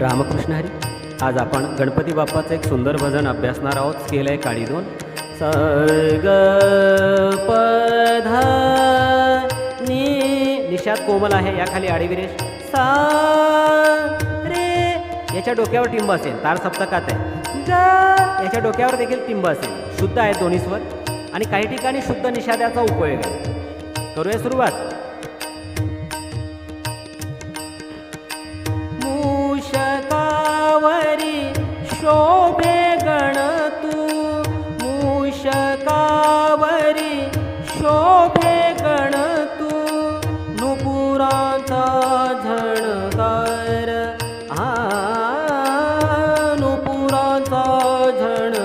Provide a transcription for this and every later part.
रामकृष्ण हरी. आज आपण गणपती बाप्पाचं एक सुंदर भजन अभ्यासणार आहोत. स्केल आहे काळी दोन. स ग नी निषाद कोमल आहे याखाली आडीविरेश सा रे. याच्या डोक्यावर टिंब असेल तार सप्तकात आहे. याच्या डोक्यावर देखील टिंब असेल. शुद्ध आहे दोन्ही स्वर. आणि काही ठिकाणी शुद्ध निषादाचा उपयोग आहे. करूया सुरुवात. ઘણો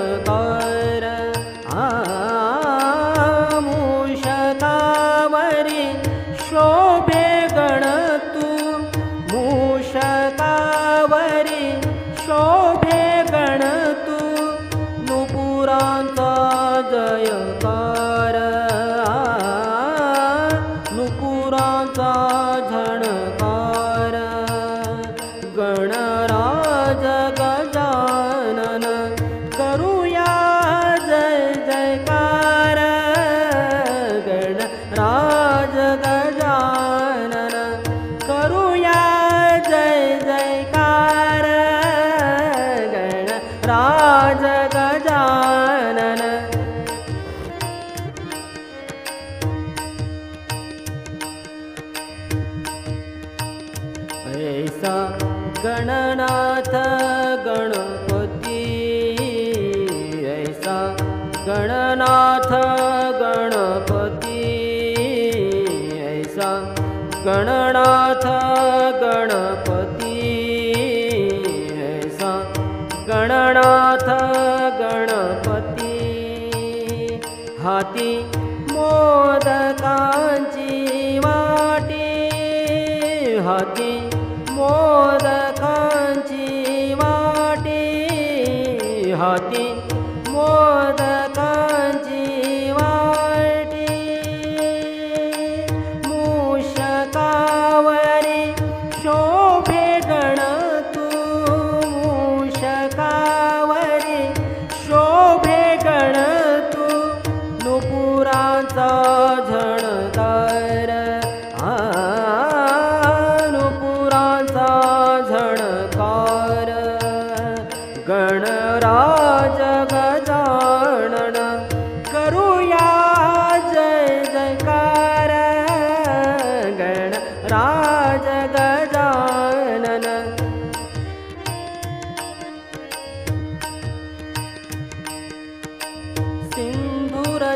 गणनाथ गणपती ऐसा गणनाथ गणपती ऐसा गणनाथ गणपती ऐसा गणनाथ गणपती। हाती मोदकांची वाटी हाती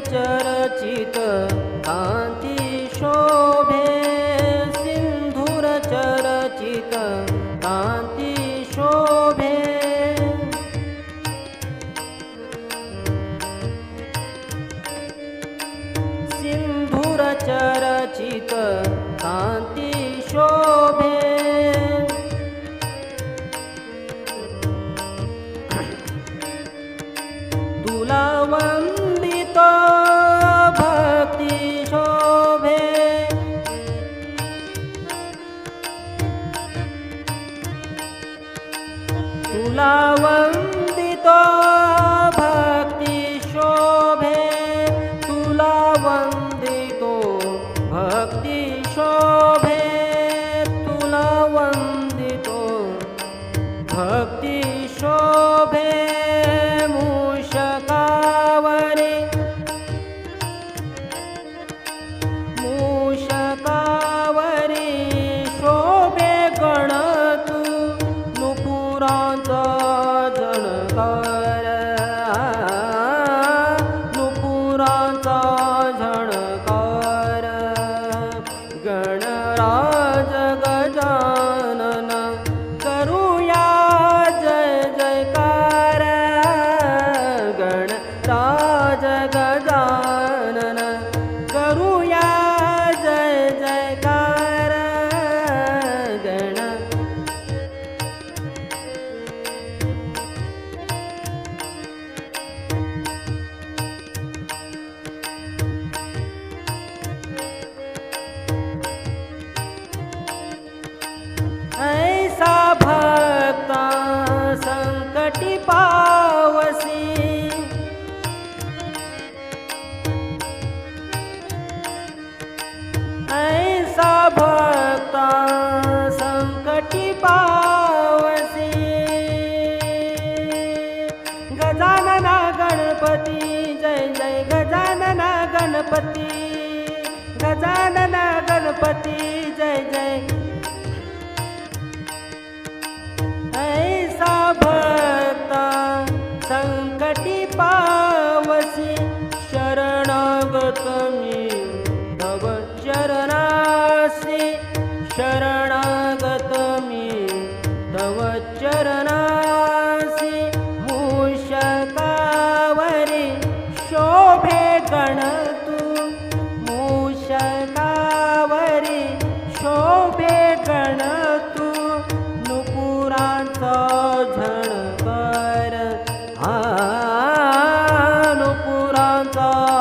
ચરચિત કાંત જણ કા गणपती गजानन गणपती जय जय. ऐसा भक्ता संकटी पावसी शरणागत मी तव शरण नुपुरांचा